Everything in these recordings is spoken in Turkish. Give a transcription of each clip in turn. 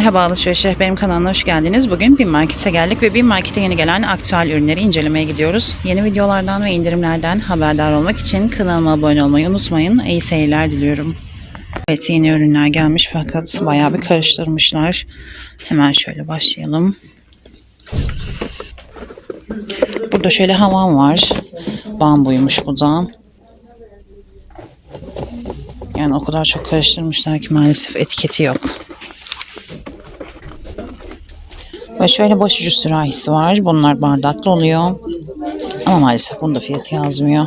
Merhaba Alışveriş benim kanalıma hoş geldiniz. Bugün bir markete geldik ve bir markete yeni gelen aktüel ürünleri incelemeye gidiyoruz. Yeni videolardan ve indirimlerden haberdar olmak için kanalıma abone olmayı unutmayın. İyi seyirler diliyorum. Evet yeni ürünler gelmiş fakat bayağı bir karıştırmışlar. Hemen şöyle başlayalım. Burada şöyle havan var. Bambuymuş bu da. Yani o kadar çok karıştırmışlar ki maalesef etiketi yok. Ve şöyle başucu sürahisi var. Bunlar bardaklı oluyor. Ama maalesef bunda fiyatı yazmıyor.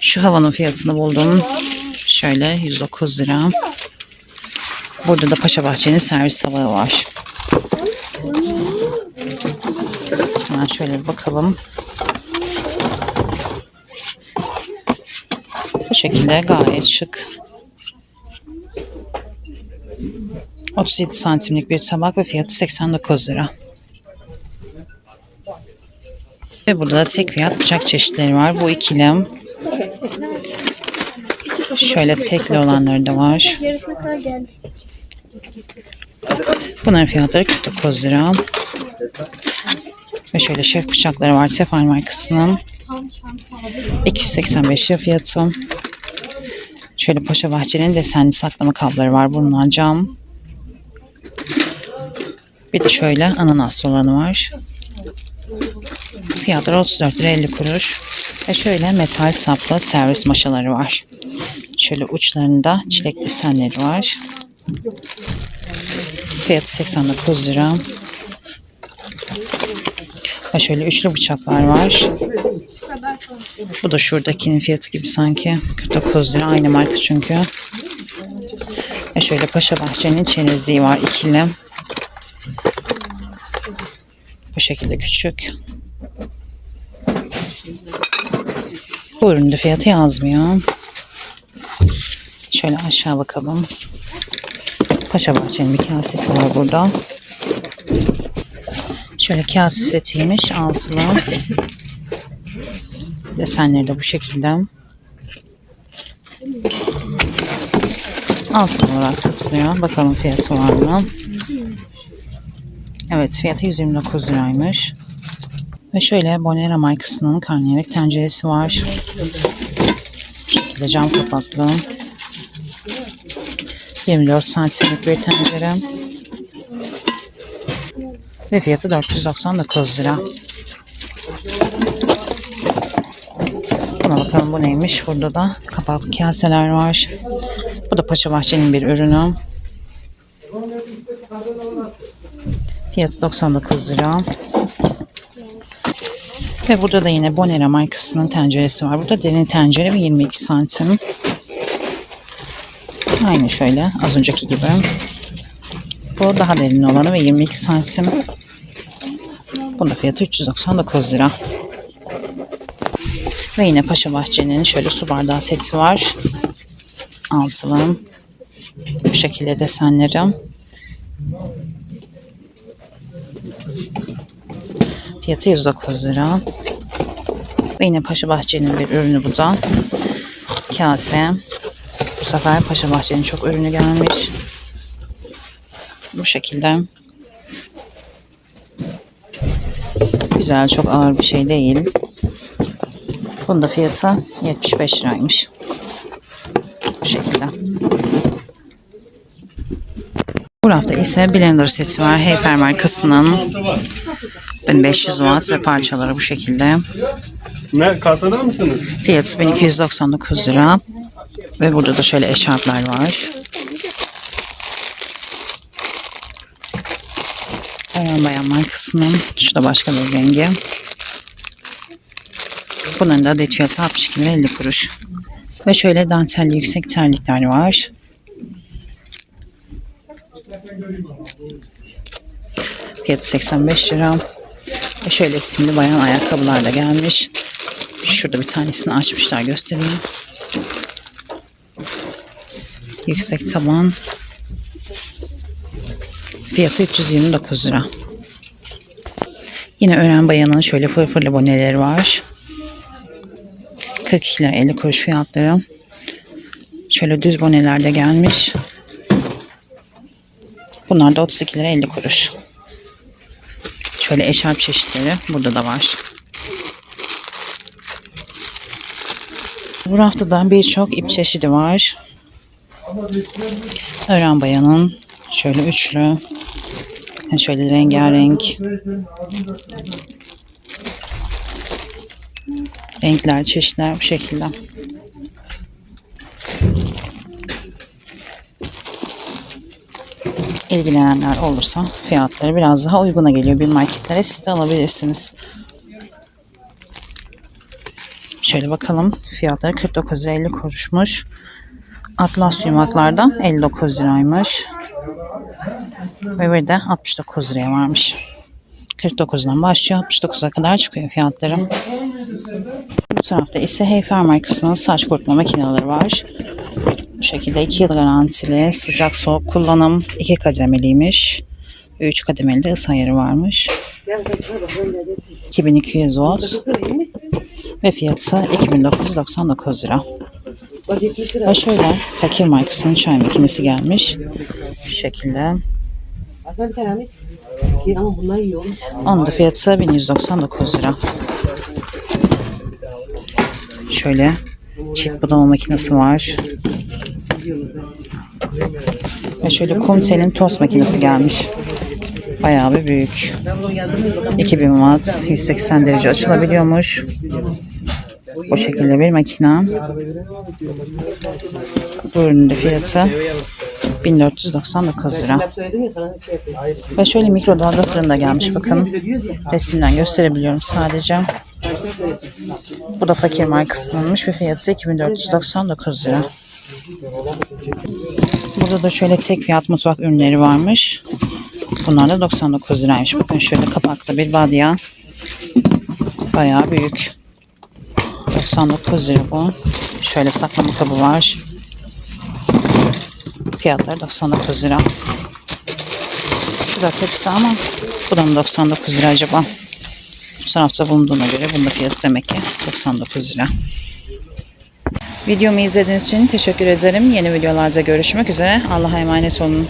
Şu havanın fiyatını buldum. Şöyle 109 lira. Burada da Paşa Bahçe'nin servis tabağı var. Hemen şöyle bakalım. Bu şekilde gayet şık. 37 santimlik bir tabak ve fiyatı 89 lira. Ve burada da tek fiyat bıçak çeşitleri var. Bu ikili. Şöyle tekli olanları da var. Bunların fiyatları 49 lira. Ve şöyle şef bıçakları var. Sefal markasının. 285 lira fiyatı. Şöyle Paşa Bahçe'nin desenli saklama kabları var. Bunlar cam. Bir de şöyle ananaslı olanı var. Fiyatları 34 lira 50 kuruş. Ve şöyle metal saplı servis maşaları var. Şöyle uçlarında çilek desenleri var. Fiyatı 89 lira. Ve şöyle üçlü bıçaklar var. Bu da şuradakinin fiyatı gibi sanki. 49 lira aynı marka çünkü. Ve şöyle Paşa Bahçe'nin çerezliği var ikili. Bu şekilde küçük. Bu üründe fiyatı yazmıyor. Şöyle aşağı bakalım. Paşa Bahçe'nin bir kasesi var burada. Şöyle kase setiymiş altılı. Desenleri de bu şekilde. Altılı olarak satılıyor. Bakalım fiyatı var mı? Evet fiyatı 129 liraymış. Ve şöyle Bonera markasının karnıyarık tenceresi var. Şekilde cam kapaklı. 24 santimlik bir tencere. Ve fiyatı 499 lira. Buna bakalım bu neymiş. Burada da kapaklı kaseler var. Bu da Paşa Bahçe'nin bir ürünü. Fiyatı 99 lira. Ve burada da yine Bonera markasının tenceresi var. Burada derin tencere ve 22 santim. Aynı şöyle az önceki gibi. Bu daha derin olanı ve 22 santim. Bunda fiyatı 399 lira. Ve yine Paşa Bahçe'nin şöyle su bardağı seti var. Altılı. Bu şekilde desenleri. Fiyatı 109 lira. Ve yine Paşa Bahçe'nin bir ürünü bu da. Kase. Bu sefer Paşa Bahçe'nin çok ürünü gelmiş. Bu şekilde. Güzel, çok ağır bir şey değil. Bunun da fiyatı 75 liraymış. Bu şekilde. Bu hafta ise blender seti var. Heyfer markasının 1500 watt ve parçaları bu şekilde. Ne kasada mısınız? Fiyatı 1299 lira. Ve burada da şöyle eşarplar var. Ayan Bayan markasının. Şu da başka bir rengi. Bunların da adet fiyatı 62 lira 50 kuruş. Ve şöyle dantelli yüksek terlikler var. Fiyatı 85 lira. Ve şöyle simli bayan ayakkabılar da gelmiş. Şurada bir tanesini açmışlar göstereyim. Yüksek taban. Fiyatı 329 lira. Yine öğren bayanın şöyle fırfırlı boneleri var. 42 lira 50 kuruş fiyatları. Şöyle düz boneler de gelmiş. Bunlar da 32 lira 50 kuruş. Şöyle eşarp çeşitleri burada da var. Bu raftada birçok ip çeşidi var. Ören bayanın şöyle üçlü. Bakın şöyle rengarenk. Renkler, çeşitler bu şekilde. İlgilenenler olursa fiyatları biraz daha uyguna geliyor bir marketlere. Siz de alabilirsiniz. Şöyle bakalım. Fiyatları 49 lira 50 kuruşmuş. Atlas yumaklardan 59 liraymış. Öbürü de 69 liraya varmış. 49'dan başlıyor 69'a kadar çıkıyor fiyatları. Bu tarafta ise Heyfer markasının saç kurutma makineleri var. Bu şekilde 2 yıl garantili sıcak soğuk kullanım 2 kademeliymiş. 3 kademeli de ısı ayarı varmış. 2200 volt ve fiyatı 2999 lira. Ve şöyle fakir markasının çay makinesi gelmiş. Bu şekilde. Onun da fiyatı 1199 lira. Şöyle çift budama makinesi var. Ve şöyle Kumtel'in tost makinesi gelmiş. Bayağı bir büyük. Ben bunu yardım 2000 watt, 180 derece açılabiliyormuş. Bu şekilde bir makina. Bu ürünün de fiyatı 1499 lira. Ve şöyle mikrodalga fırın da gelmiş bakın. Resimden gösterebiliyorum sadece. Bu da fakir markasınınmış ve fiyatı 2499 lira. Burada da şöyle tek fiyat mutfak ürünleri varmış. Bunlar da 99 liraymış. Bakın şöyle kapaklı bir badya. Bayağı büyük. 99 lira bu. Şöyle saklama kabı var. Fiyatları 99 lira. Şu da tepsi ama bu da mı 99 lira acaba? Bu tarafta bulunduğuna göre bunda fiyatı demek ki 99 lira. Videomu izlediğiniz için teşekkür ederim. Yeni videolarda görüşmek üzere. Allah'a emanet olun.